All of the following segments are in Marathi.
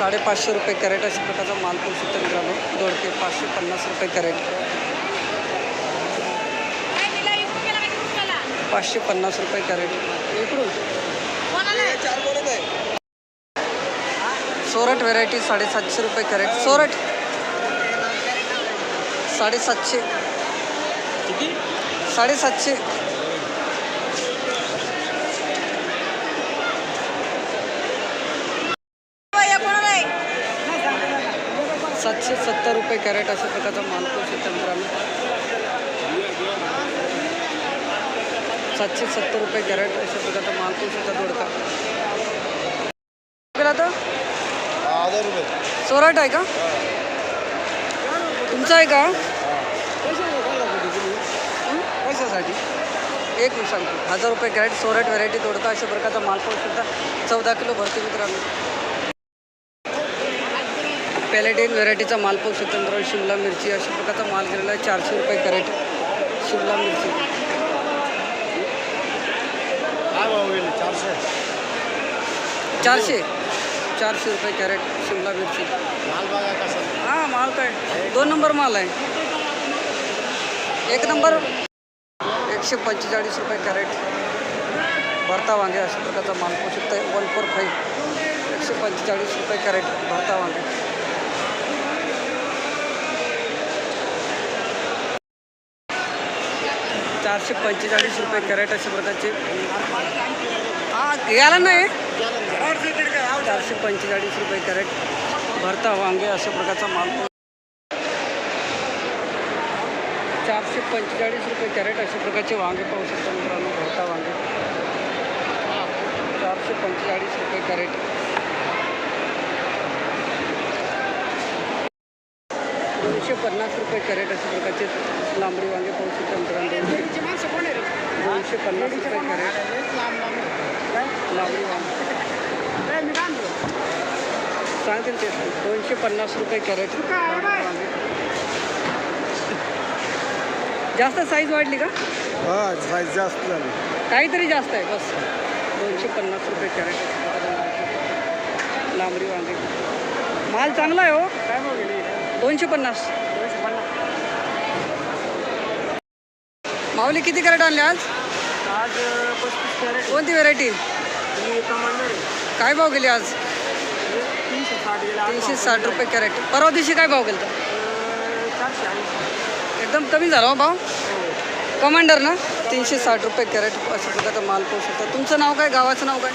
साडेपाचशे रुपये कॅरेट अशा प्रकारचा माल पाहू शकता मित्रांनो दोडके पाचशे पन्नास रुपये कॅरेट. पाचशे पन्नास रुपये कॅरेट. इकडून. सोरट व्हेरायटी साडेसातशे रुपये कॅरेट. सोरट साडेसातशे. साडेसातशे सातशे सत्तर रुपये कॅरेट अशा प्रकारचा माल पाहू शकता मित्रांनो सातशे सत्तर रुपये कॅरेट अशा प्रकारचा माल पाहू शकता दोडका सोराट आहे का? तुमचा आहे का? कशासाठी एक मी सांगतो हजार रुपये कॅरेट सोराट व्हरायटी दोडका अशा प्रकारचा माल सुद्धा चौदा किलो भरते मित्रांनो. पॅलेटिन व्हरायटीचा माल पाहू शकता मित्रांनो. शिमला मिरची अशा प्रकारचा माल गेलेला आहे. चारशे रुपये कॅरेट. शिमला मिरची. चारशे? चारशे. चारशे रुपये कॅरेट शिमला मिरची. माल बघा कसा. हां माल काय दोन नंबर माल आहे. एक नंबर एकशे पंचेचाळीस रुपये कॅरेट. भरता वांगे अशा प्रकारचा माल पाहू शकता. वन फोर फाईव्ह एकशे पंचेचाळीस रुपये कॅरेट भरता वांगे. चारशे पंचेचाळीस रुपये कॅरेट अशा प्रकारचे. हां याला नाही. चारशे पंचेचाळीस रुपये कॅरेट. भरता वांगे अशा प्रकारचा माल. चारशे पंचेचाळीस रुपये कॅरेट अशा प्रकारचे वांगे पाहू शकता मित्रांनो भरता वांगे. चारशे पंचेचाळीस रुपये कॅरेट. दोनशे पन्नास रुपये कॅरेट अशा प्रकारचे लांबडी वांगे पाहू शकता मित्रांनो. दोनशे दोनशे पन्नास रुपये कॅरेट. लांबडी वांगे. सांगतील ते. दोनशे पन्नास रुपये कॅरेट. जास्त साईज वाढली का? हा साईज जास्त झाली. काहीतरी जास्त आहे बस. दोनशे पन्नास रुपये कॅरेट. लांबडी वांगे. माल चांगला आहे हो. काय दोनशे पन्नास. माऊली किती कॅरेट आणले आज? आज पस्तीस कॅरेट. कोणती व्हेरायटी कमांडर काय भाव गेली आज? तीनशे साठ गेला तीनशे साठ रुपये कॅरेट. परवा दिवशी काय भाव गेला चारशे ऐंशी. एकदम कमी झाला हो भाव? कमांडर ना? तीनशे साठ रुपये कॅरेट अशा प्रकारचा माल पाहू शकता. तुमचं नाव काय? गावाचं नाव काय?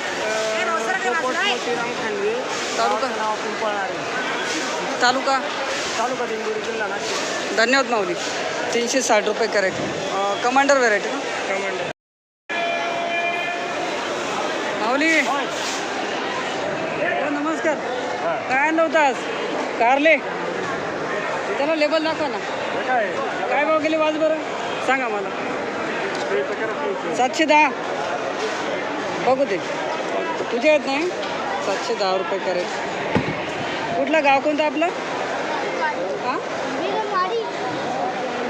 पोपट मोतीराम खांडवे तालुका? नाव तालुका? तालुका दिंडोरी जिल्हा नाशिक. धन्यवाद माऊली. तीनशे साठ रुपये कॅरेट. कमांडर व्हेरायटी ना? कमांडर. माऊली. हो, नमस्कार. काय आणलं होतं आज? कारले. त्याला लेबल दाखवा ना. काय काय भाव गेले वाज बरं? सांगा मला. सातशे दहा. बघू ते तुझे आहेत नाही? सातशे दहा रुपये कॅरेट कुठलं गाव कोणतं आपलं? हां?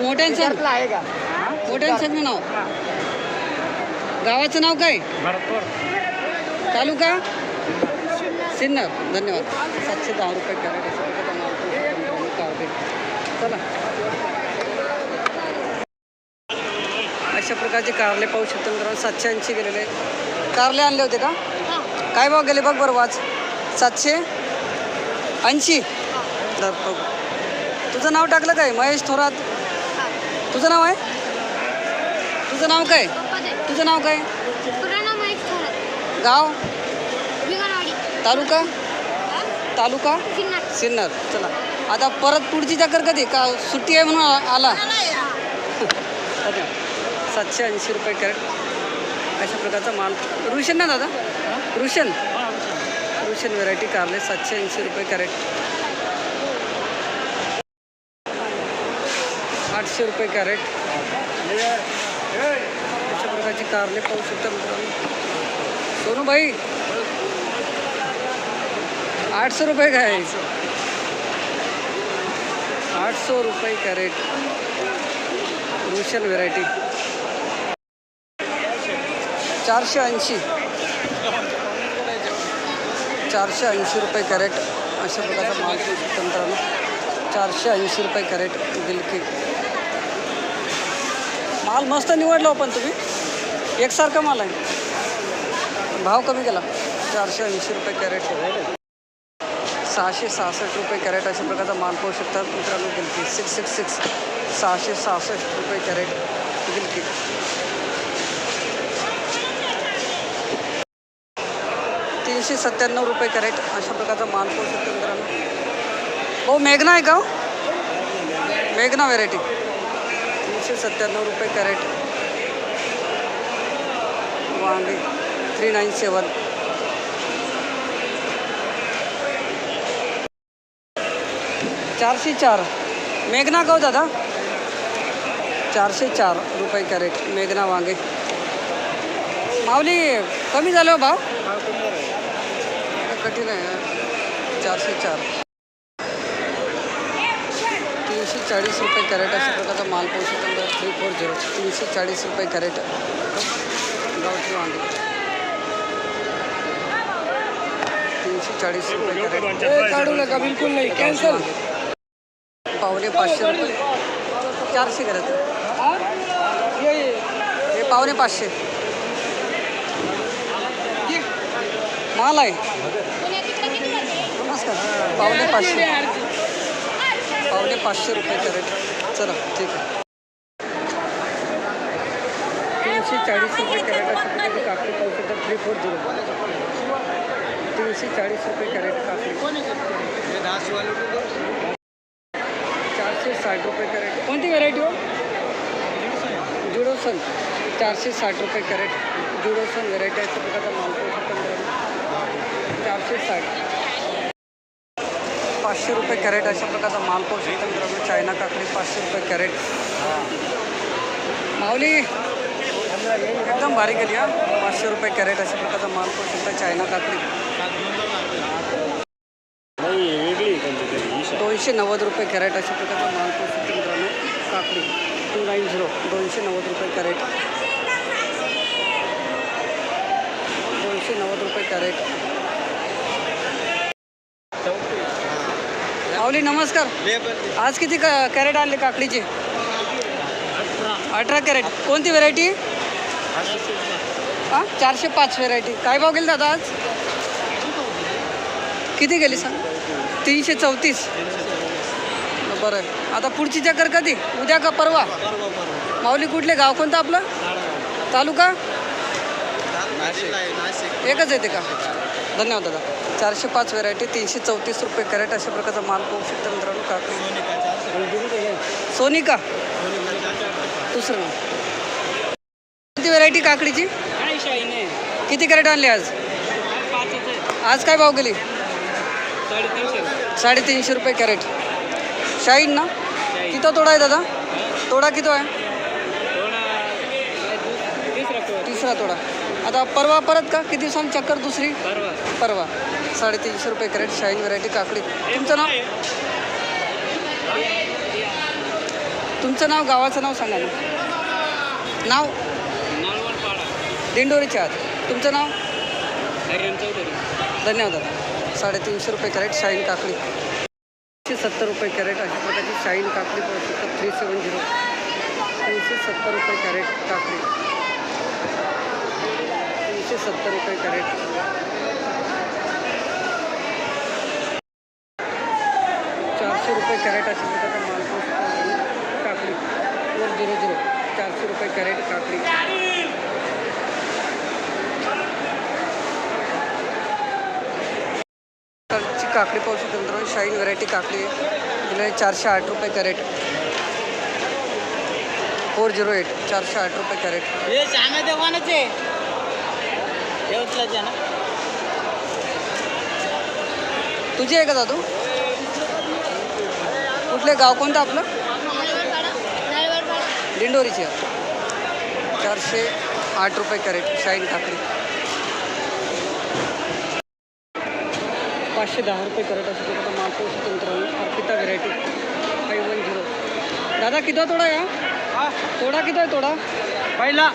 मोठ्यांचं. आहे का? मोठ्यांचं नाव? गावाचं नाव काय? तालुका? सिन्नर. धन्यवाद. सातशे दहा रुपये कॅरेट. चला. अशा प्रकारचे कारले पाहू शकतो मित्रांनो. सातशे ऐंशी गेलेले. कारले आणले होते का? काय भाव गेले बघ बरं वाच. सातशे ऐंशी? तुझं नाव टाकलं काय? महेश थोरात? तुझं नाव आहे? तुझं नाव काय? तुझं नाव काय? गाव? तालुका? तालुका? सिन्नर. चला. आता परत पुढची चक्कर कधी? का सुट्टी आहे म्हणून आला. सातशे ऐंशी रुपये कॅरेट. अशा प्रकारचा माल. रुशन ना दादा? रुशन? रुशन. व्हेरायटी कारले सातशे ऐंशी रुपये कॅरेट. आठशे रुपये कॅरेट. अशा प्रकारची कारले पाहू सोनू भाई, आठ सौ रुपये का है। आठ सौ रुपये कॅरेट रुशन व्हेरायटी चारशे ऐंशी। चारशे ऐंशी रुपये कॅरेट अशा प्रकारचा माल चारशे ऐंशी रुपये कॅरेट गिलकी माल मस्त निवडला हो पण तुम्ही. एकसारखा माल आहे. भाव कमी केला. चारशे ऐंशी रुपये कॅरेट सहाशे सहासष्ट रुपये कॅरेट अशा प्रकारचा माल पाहू शकतात. मित्रांनो गिलकी सिक्स सिक्स सिक्स सहाशे सहासष्ट रुपये कॅरेट गिलकी. तीनशे सत्त्याण्णव रुपये कॅरेट अशा प्रकारचा माल पाहू शकतो मित्रांनो. हो मेघना आहे का हो? मेघना व्हेरायटी तीनशे सत्त्याण्णव रुपये कॅरेट. वांगे थ्री नाईन सेवन. चारशे चार. मेघना का हो दादा. चारशे चार रुपये कॅरेट मेघना वांगे. माऊली कमी झालं हो भाव? कठीण आहे चारशे चार तीनशे चाळीस रुपये कॅरेट अशा प्रकारचा माल पाहू शकतो. Three four zero. तीनशे चाळीस रुपये कॅरेट. गावठी वांगे. तीनशे चाळीस रुपये कॅरेट. काढू नका बिलकुल नाही. कॅन्सल पावणे पाचशे रुपये. चारशे कॅरेट. हे? पावणे पाचशे. माल आहे. नमस्कार. पावणे पाचशे. पावले पाचशे रुपये कॅरेट चला ठीक आहे. तीनशे चाळीस रुपये कॅरेट अशा काकडी पाहू शकता थ्री फोर झिरो तीनशे चाळीस रुपये कॅरेट काकडी. चारशे साठ रुपये कॅरेट. कोणती व्हरायटी हो? जुडोसन. चारशे साठ रुपये कॅरेट. जुडोसन व्हरायटी आहे. प्रकारचा माल पाहू शकता चारशे साठ. पाचशे रुपये कॅरेट अशा प्रकारचा माल पाहू शकता मित्रांनो. चायना काकडी पाचशे रुपये कॅरेट. माऊली एकदम भारी केली हा. पाचशे रुपये कॅरेट अशा प्रकारचा माल पाहू शकता चायना काकडी दोनशे नव्वद रुपये कॅरेट अशा प्रकारचा माल पाहू शकतो मित्रांनो. काकडी टू नाईन झिरो दोनशे नव्वद रुपये कॅरेट. दोनशे नव्वद रुपये कॅरेट. माऊली नमस्कार. आज किती क कॅरेट आणले काकडीचे? अठरा कॅरेट. कोणती व्हेरायटी हां? चारशे पाच व्हेरायटी काय भाव गेली दादा आज? किती गेली सांग? तीनशे चौतीस. बरं. आहे आता पुढची चक्कर कधी? उद्या का परवा? माऊली कुठले? गाव कोणतं आपलं? तालुका? एकच येते का? धन्यवाद दादा. चारशे पाच व्हेरायटी तीनशे चौतीस रुपये कॅरेट अशा प्रकारचा माल पाहू शकतो मित्रांनो काकडी. सोनिका. दुसरं किती व्हरायटी व्हेरायटी काकडीची? किती कॅरेट आणली आज? आज काय भाव गेली? साडेतीनशे रुपये कॅरेट शाईन ना? किती तोडा आहे दादा. तोडा किती आहे? तिसरा तोडा. आता परवा परत का? किती दिवसांनी चक्कर दुसरी? परवा. साडेतीनशे रुपये कॅरेट शाईन व्हरायटी काकडी. तुमचं नाव? तुमचं नाव गावाचं नाव सांगा ना. नाव? दिंडोरीचे आहात तुमचं नाव? धन्यवाद दादा. साडेतीनशे रुपये कॅरेट शाईन काकडी. तीनशे सत्तर रुपये कॅरेट अशा प्रकारची शाईन काकडी थ्री सेवन झिरो तीनशे सत्तर रुपये कॅरेट काकडी. तीनशे सत्तर रुपये कॅरेट. चारशे रुपये कॅरेट असेल तर माल काकडी. Four zero zero. चारशे रुपये कॅरेट काकडी. ची काकडी पाहू शकतो मित्रांनो शाईन व्हरायटी काकडी आहे. दिले चारशे आठ रुपये कॅरेट. फोर झिरो एट चारशे आठ रुपये कॅरेट. हे श्यामा देवानच आहे. देवतलाच आहे ना. तुझी आहे का दादू? कुठले गाव कोणतं आपलं? दिंडोरीची चारशे आठ रुपये कॅरेट शाईन काकडी पाचशे दहा रुपये कॅरेट असं पाहू शकतो मित्रांनो Arpita variety. Five one zero. दादा किती तोडा आहे हा? तोडा किती आहे तोडा? पहिला.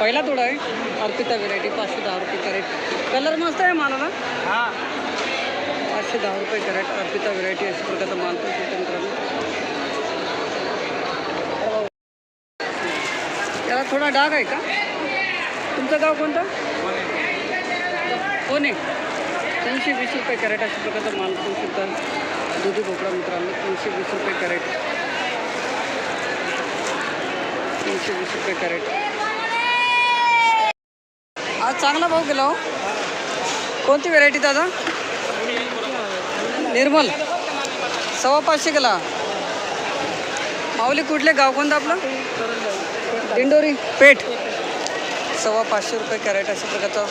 पहिला तोडा आहे. अर्पिता व्हेरायटी पाचशे दहा रुपये कॅरेट. कलर मस्त आहे मालाला हा. पाचशे दहा रुपये कॅरेट अर्पिता व्हेरायटी अशा प्रकारचा माल पण मित्रांनो. याला थोडा डाग आहे का? तुमचं गाव कोणतं? कोण तीनशे वीस रुपये कॅरेट अशा प्रकारचा माल पाहू शकता दुधी भोपळा मित्रांनो तीनशे वीस रुपये कॅरेट. तीनशे वीस रुपये कॅरेट. आज चांगला भाव गेला हो. कोणती व्हेरायटी दादा? निर्मल. सव्वा पाचशे गेला माऊली कुठले? गाव कोणतं आपलं? दिंडोरी. पेठ. सव्वा पाचशे रुपये कॅरेट अशा प्रकारचा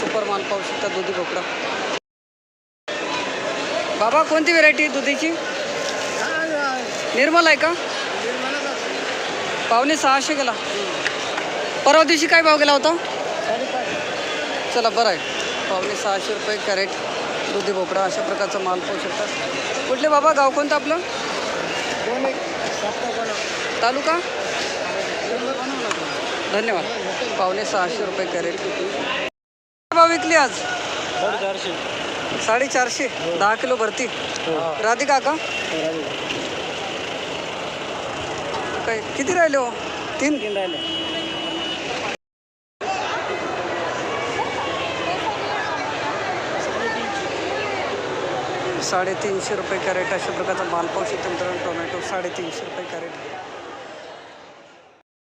सुपर माल पाहू शकता दुधी भोपळा. बाबा कोणती व्हेरायटी आहे दुधीची? निर्मल आहे का? पावणे सहाशे गेला परवा दिवशी काय भाव गेला होता? चला बरं आहे. पावणे सहाशे रुपये कॅरेट दुधी भोपळा अशा प्रकारचा माल पाहू शकता. कुठले बाबा गाव कोणतं आपलं? तालुका? धन्यवाद. पावणे सहाशे रुपये कॅरेट. भाव विकली आज? चारशे साडेचारशे. दहा किलो भरती. राधिका का काय किती राहिले हो? तीन? तीन राहिले. साडेतीनशे रुपये कॅरेट अशा प्रकारचा माल पाहू शकतो मित्रांनो टोमॅटो साडेतीनशे रुपये कॅरेट.